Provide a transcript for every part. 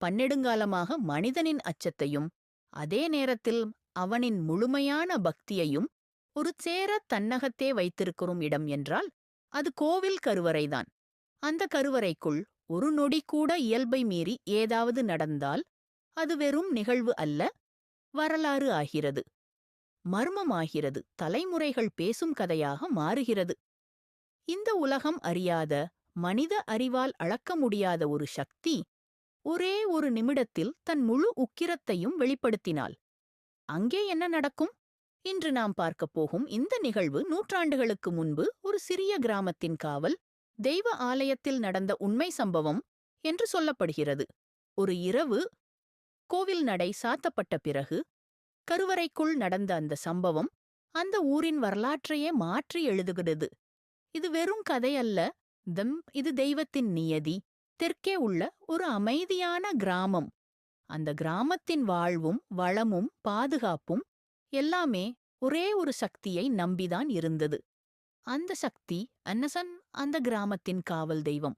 பன்னெடுங்காலமாக மனிதனின் அச்சத்தையும் அதே நேரத்தில் அவனின் முழுமையான பக்தியையும் ஒரு சேர தன்னகத்தே வைத்திருக்கிறோம் இடம் என்றால் அது கோவில் கருவறைதான். அந்த கருவறைக்குள் ஒரு நொடி கூட இயல்பை மீறி ஏதாவது நடந்தால் அது வெறும் நிகழ்வு அல்ல வரலாறு ஆகிறது. மர்மமாகிறது தலைமுறைகள் பேசும் கதையாக மாறுகிறது. இந்த உலகம் அறியாத மனித அறிவால் அளக்க முடியாத ஒரு சக்தி ஒரே ஒரு நிமிடத்தில் தன் முழு உக்கிரத்தையும் வெளிப்படுத்தினாள். அங்கே என்ன நடக்கும்? இன்று நாம் பார்க்கப் போகும் இந்த நிகழ்வு நூற்றாண்டுகளுக்கு முன்பு ஒரு சிறிய கிராமத்தின் காவல் தெய்வ ஆலயத்தில் நடந்த உண்மை சம்பவம் என்று சொல்லப்படுகிறது. ஒரு இரவு கோவில் நடை சாத்தப்பட்ட பிறகு கருவறைக்குள் நடந்த அந்த சம்பவம் அந்த ஊரின் வரலாற்றையே மாற்றி எழுதுகிறது. இது வெறும் கதை அல்ல தம் இது தெய்வத்தின் நியதி. தெற்கே உள்ள ஒரு அமைதியான கிராமம். அந்த கிராமத்தின் வாழ்வும் வளமும் பாதுகாப்பும் எல்லாமே ஒரே ஒரு சக்தியை நம்பிதான் இருந்தது. அந்த சக்தி அன்னசன் அந்த கிராமத்தின் காவல் தெய்வம்.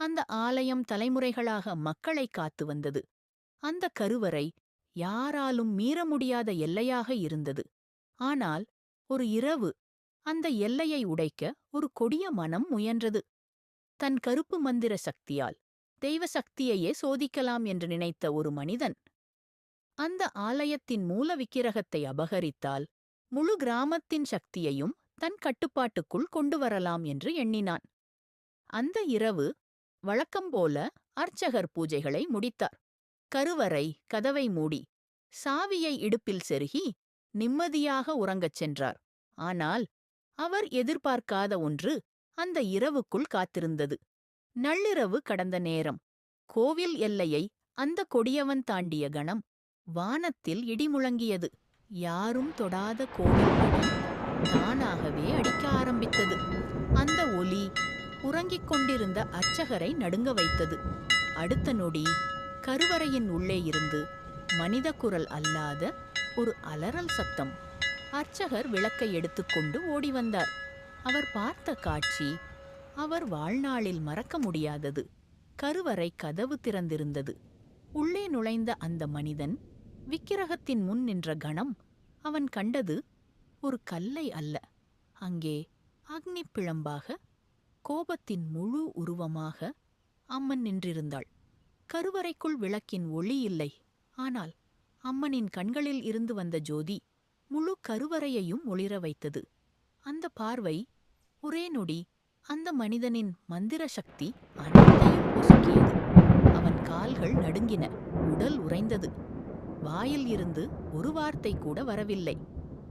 அந்த ஆலயம் தலைமுறைகளாக மக்களை காத்து வந்தது. அந்த கருவறை யாராலும் மீற முடியாத எல்லையாக இருந்தது. ஆனால் ஒரு இரவு அந்த எல்லையை உடைக்க ஒரு கொடிய மனம் முயன்றது. தன் கருப்பு மந்திர சக்தியால் தெய்வ சக்தியையே சோதிக்கலாம் என்று நினைத்த ஒரு மனிதன் அந்த ஆலயத்தின் மூல விக்கிரகத்தை அபகரித்தால் முழு கிராமத்தின் சக்தியையும் தன் கட்டுப்பாட்டுக்குள் கொண்டு வரலாம் என்று எண்ணினான். அந்த இரவு வழக்கம்போல அர்ச்சகர் பூஜைகளை முடித்தார். கருவறை கதவை மூடி சாவியை இடுப்பில் செருகி நிம்மதியாக உறங்கச் சென்றார். ஆனால் அவர் எதிர்பார்க்காத ஒன்று அந்த இரவுக்குள் காத்திருந்தது. நள்ளிரவு கடந்த நேரம். கோவில் எல்லையை அந்த கொடியவன் தாண்டிய கணம். வானத்தில் இடி முழங்கியது. யாரும் தொடாத கோவில் தானாகவே அடிக்க ஆரம்பித்தது. அந்த ஒலி உறங்கிக் கொண்டிருந்த அர்ச்சகரை நடுங்க வைத்தது. அடுத்த நொடி கருவறையின் உள்ளே இருந்து மனித குரல் அல்லாத ஒரு அலறல் சத்தம். அர்ச்சகர் விளக்கை எடுத்துக்கொண்டு ஓடி வந்தார். அவர் பார்த்த காட்சி அவர் வாழ்நாளில் மறக்க முடியாதது. கருவறை கதவு திறந்திருந்தது. உள்ளே நுழைந்த அந்த மனிதன் விக்கிரகத்தின் முன் நின்ற கணம் அவன் கண்டது ஒரு கல்லை அல்ல. அங்கே அக்னி பிழம்பாக கோபத்தின் முழு உருவமாக அம்மன் நின்றிருந்தாள். கருவறைக்குள் விளக்கின் ஒளி இல்லை. ஆனால் அம்மனின் கண்களில் இருந்து வந்த ஜோதி முழு கருவறையையும் ஒளிர வைத்தது. அந்த பார்வை ஒரே நொடி அந்த மனிதனின் மந்திர சக்தி அனைத்தையும் பொசுக்கியது. அவன் கால்கள் நடுங்கின உடல் உறைந்தது. வாயில் இருந்து ஒரு வார்த்தை கூட வரவில்லை.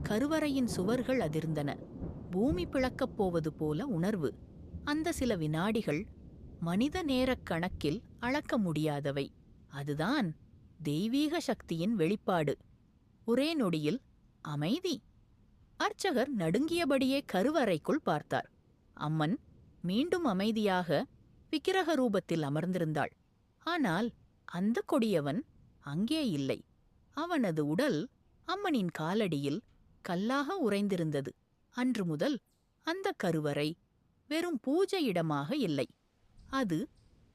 கருவறையின் சுவர்கள் அதிர்ந்தன. பூமி பிளக்கப் போவது போல உணர்வு. அந்த சில வினாடிகள் மனித நேரக் கணக்கில் அளக்க முடியாதவை. அதுதான் தெய்வீக சக்தியின் வெளிப்பாடு. ஒரே நொடியில் அமைதி. அர்ச்சகர் நடுங்கியபடியே கருவறைக்குள் பார்த்தார். அம்மன் மீண்டும் அமைதியாக விக்கிரக ரூபத்தில் அமர்ந்திருந்தாள். ஆனால் அந்த கொடியவன் அங்கே இல்லை. அவனது உடல் அம்மனின் காலடியில் கல்லாக உறைந்திருந்தது. அன்று முதல் அந்த கருவறை வெறும் பூஜை இடமாக இல்லை. அது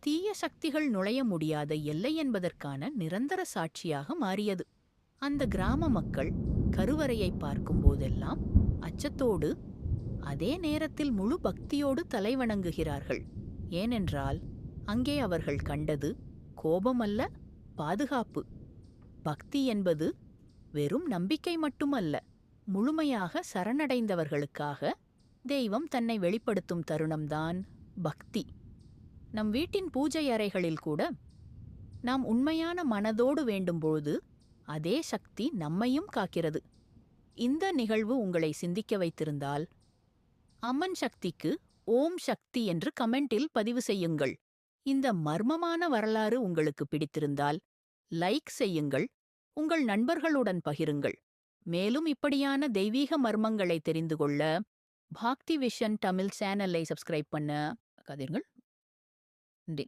தீய சக்திகள் நுழைய முடியாத எல்லை என்பதற்கான நிரந்தர சாட்சியாக மாறியது. அந்த கிராம மக்கள் கருவறையை பார்க்கும்போதெல்லாம் அச்சத்தோடு அதே நேரத்தில் முழு பக்தியோடு தலைவணங்குகிறார்கள் ஏனென்றால் அங்கே அவர்கள் கண்டது கோபமல்ல பாதுகாப்பு. பக்தி என்பது வெறும் நம்பிக்கை மட்டுமல்ல முழுமையாக சரணடைந்தவர்களுக்காக தெய்வம் தன்னை வெளிப்படுத்தும் தருணம்தான் பக்தி. நம் வீட்டின் பூஜை அறைகளில் கூட நாம் உண்மையான மனதோடு வேண்டும்போது அதே சக்தி நம்மையும் காக்கிறது. இந்த நிகழ்வு உங்களை சிந்திக்க வைத்திருந்தால் அம்மன் சக்திக்கு ஓம் சக்தி என்று கமெண்டில் பதிவு செய்யுங்கள். இந்த மர்மமான வரலாறு உங்களுக்கு பிடித்திருந்தால் லைக் செய்யுங்கள் உங்கள் நண்பர்களுடன் பகிருங்கள். மேலும் இப்படியான தெய்வீக மர்மங்களை தெரிந்து கொள்ள பாக்தி விஷன் தமிழ் சேனலை சப்ஸ்கிரைப் பண்ண கதிர்கள் நன்றி.